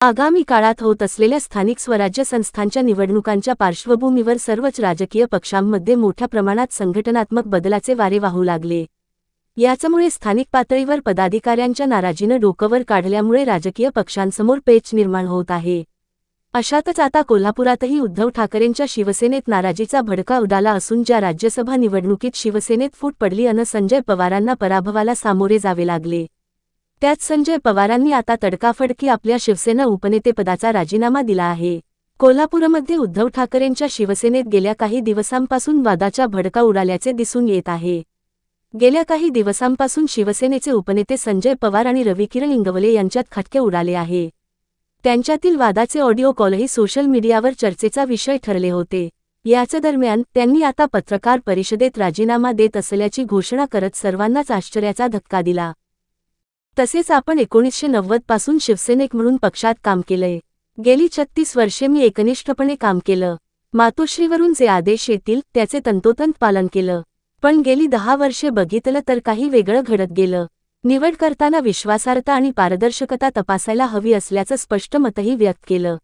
आगामी काळात होत असलेल्या स्थानिक स्वराज्य संस्थांच्या निवडणुकांच्या पार्श्वभूमीवर सर्वच राजकीय पक्षांमध्ये मोठ्या प्रमाणात संघटनात्मक बदलाचे वारे वाहू लागले. याचमुळे स्थानिक पातळीवर पदाधिकाऱ्यांच्या नाराजीनं डोकंवर काढल्यामुळे राजकीय पक्षांसमोर पेच निर्माण होत आहे. अशातच आता कोल्हापुरातही उद्धव ठाकरेंच्या शिवसेनेत नाराजीचा भडका उडाला असून ज्या राज्यसभा निवडणुकीत शिवसेनेत फूट पडली अन संजय पवारांना पराभवाला सामोरे जावे लागले. त्यात संजय पवारांनी आता तडकाफडकी आपल्या शिवसेना उपनेतेपदाचा राजीनामा दिला आहे. कोल्हापूरमध्ये उद्धव ठाकरेंच्या शिवसेनेत गेल्या काही दिवसांपासून वादाच्या भडका उडाल्याचे दिसून येत आहे. गेल्या काही दिवसांपासून शिवसेनेचे उपनेते संजय पवार आणि रविकिरण इंगवले यांच्यात खटके उडाले आहे. त्यांच्यातील वादाचे ऑडिओ कॉलही सोशल मीडियावर चर्चेचा विषय ठरले होते. याच दरम्यान त्यांनी आता पत्रकार परिषदेत राजीनामा देत असल्याची घोषणा करत सर्वांनाच आश्चर्याचा धक्का दिला. तसेच आपण एकोणीसशे नव्वदपासून शिवसेनेक म्हणून पक्षात काम केलंय. गेली छत्तीस वर्षे मी एकनिष्ठपणे काम केलं. मातोश्रीवरून जे आदेश येतील त्याचे तंतोतंत पालन केलं. पण गेली दहा वर्षे बघितलं तर काही वेगळं घडत गेलं. निवड करताना विश्वासार्हता आणि पारदर्शकता तपासायला हवी असल्याचं स्पष्ट मतही व्यक्त केलं.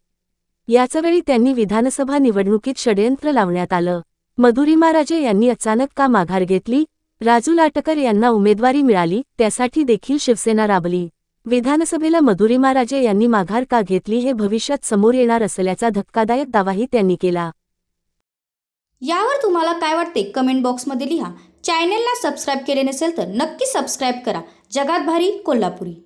याचवेळी त्यांनी विधानसभा निवडणुकीत षडयंत्र लावण्यात आलं. मधुरिमा राजे यांनी अचानक का माघार घेतली? राजू लाटकर यांना उमेदवारी मिळाली त्यासाठी देखील शिवसेना राबली. विधानसभेला मधुरिमा राजे यांनी माघार का घेतली हे भविष्यात समोर येणार असल्याचा धक्कादायक दावाही त्यांनी केला. यावर तुम्हाला काय वाटते कमेंट बॉक्समध्ये लिहा. चॅनेलला सबस्क्राईब केले नसेल तर नक्की सबस्क्राईब करा. जगात भारी कोल्हापुरी.